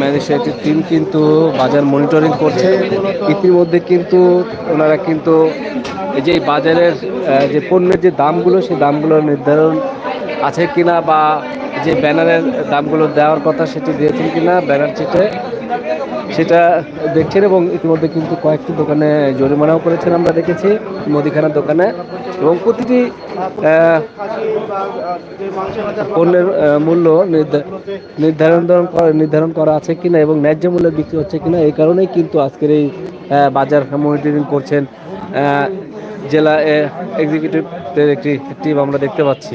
ম্যাজিস্ট্রেটের টিম কিন্তু বাজার মনিটরিং করছে। ইতিমধ্যে কিন্তু ওনারা কিন্তু এই যে বাজারের যে পণ্যের যে দামগুলো, সেই দামগুলো নির্ধারণ আছে কিনা বা যে ব্যানারের দামগুলো দেওয়ার কথা সেটি দিয়েছেন কিনা, ব্যানার চিটে সেটা দেখছেন এবং ইতিমধ্যে কিন্তু কয়েকটি দোকানে জরিমানাও করেছেন আমরা দেখেছি, মুদিখানার দোকানে এবং প্রতিটি পণ্যের মূল্য নির্ধা- নির্ধারণ নির্ধারণ করা আছে কিনা এবং ন্যায্য মূল্যে বিক্রি হচ্ছে কিনা এই কারণেই কিন্তু আজকের এই বাজার মনিটরিং করছেন জেলা এক্সিকিউটিভদের একটি টিম আমরা দেখতে পাচ্ছি।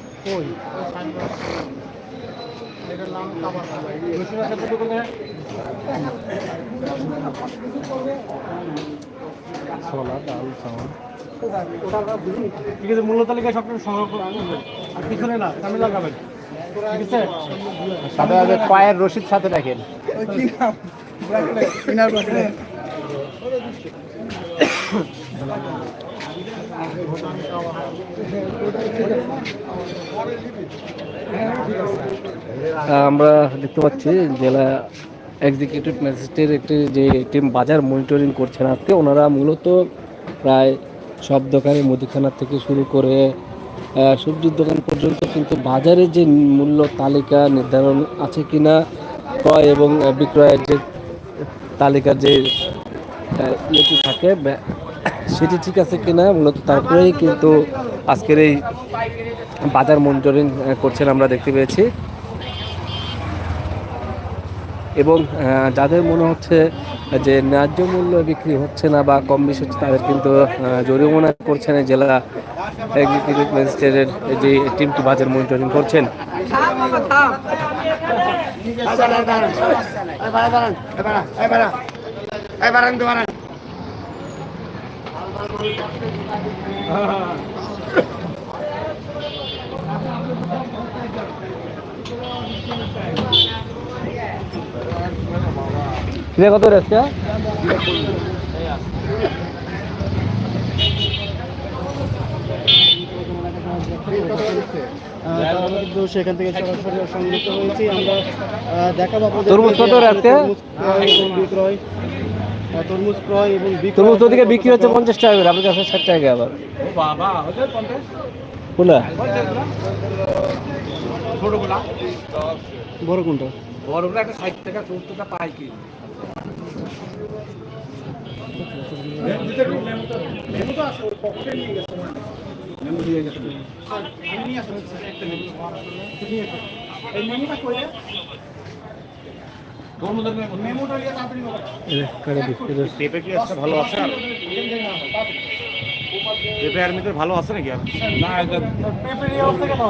থাকতো ছোলা ডাল চাউল। ঠিক আছে মূল্য তালিকা সব সংগ্রহ করবেন আর পিছনে না সামনে লাগাবেন। ঠিক আছে? সাথে সাথে পায়ের রশিদ সাথে রাখেন আমরা দেখতে পাচ্ছি জেলা এক্সিকিউটিভ ম্যাজিস্ট্রেট একটি যে টিম বাজার মনিটরিং করছেন আজকে। ওনারা মূলত প্রায় সব দোকানে মুদিখানা থেকে শুরু করে সবজির দোকান পর্যন্ত কিন্তু বাজারে যে মূল্য তালিকা নির্ধারণ আছে কিনা, ক্রয় এবং বিক্রয়ের যে তালিকার যে ইয়েটি থাকে সেটি ঠিক আছে কিনা মূলত তারপরেই কিন্তু আজকের এই বাজার মনিটরিং করছেন আমরা দেখতে পেয়েছি এবং যাদের মনে হচ্ছে যে ন্যায্য মূল্য বিক্রি হচ্ছে না বা কম বেশি হচ্ছে তাদের কিন্তু জরিমানা করছেন জেলা এক্সিকিউটিভ ম্যাজিস্ট্রেটের যে টিমটি বাজার মনিটরিং করছেন কিরে কত রে আজকে? কিন্তু সেখান থেকে সরাসরি সংযুক্ত হয়েছি আমরা দেখাবো আপনাদের তরমুজ কত রে আজকে? তরমুজ ক্রয় এবং বিক্রয়। তরমুজ ক্রয় এবং বিক্রয় তরমুজ ওদিকে বিক্রি হচ্ছে পঞ্চাশ টাকা করে আপনার কাছে ষাট টাকা আবার। কোনটা? বড় কোনটা? পেঁপে কি আছে ভালো আছে আর? পেঁপে আর মিতে ভালো আছে নাকি আর? পেঁপে নিয়ে আরেক কেন